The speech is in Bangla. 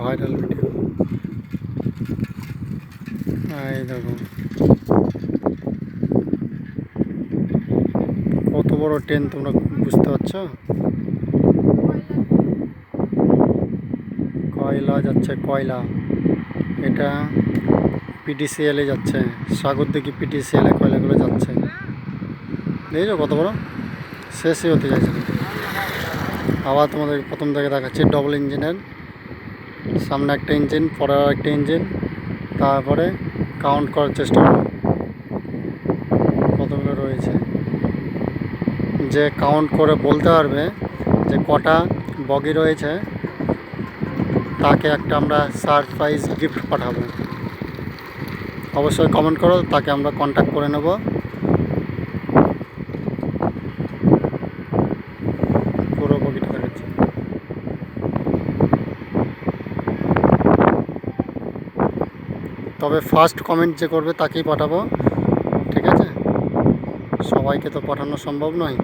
ভাইরাল ভিডিও এই দেখো। কত বড় ট্রেন তোমরা বুঝতে পারছ? কয়লা যাচ্ছে, কয়লা। এটা পিটিসিএলে যাচ্ছে। সাগর দিকে পিটিসিএলে কয়লাগুলো যাচ্ছে। দেখেছ কত বড়? শেষই হতে যাচ্ছে। আবার তোমাদের প্রথম থেকে দেখাচ্ছি ডবল ইঞ্জিনের সামনে একটা ইঞ্জিন, পরে একটা ইঞ্জিন, তারপরে কাউন্ট করার চেষ্টা করো কতগুলো রয়েছে? যে কাউন্ট করে বলতে পারবে যে কটা বগি রয়েছে, তাকে একটা আমরা সারপ্রাইজ গিফট পাঠাবো। অবশ্যই কমেন্ট করো, তাকে আমরা কন্ট্যাক্ট করে নেব পুরো বগিটা দেখাচ্ছি তবে ফার্স্ট কমেন্ট যে করবে তাকেই পাঠাবো ঠিক আছে? সবাইকে তো পাঠানো সম্ভব নয়।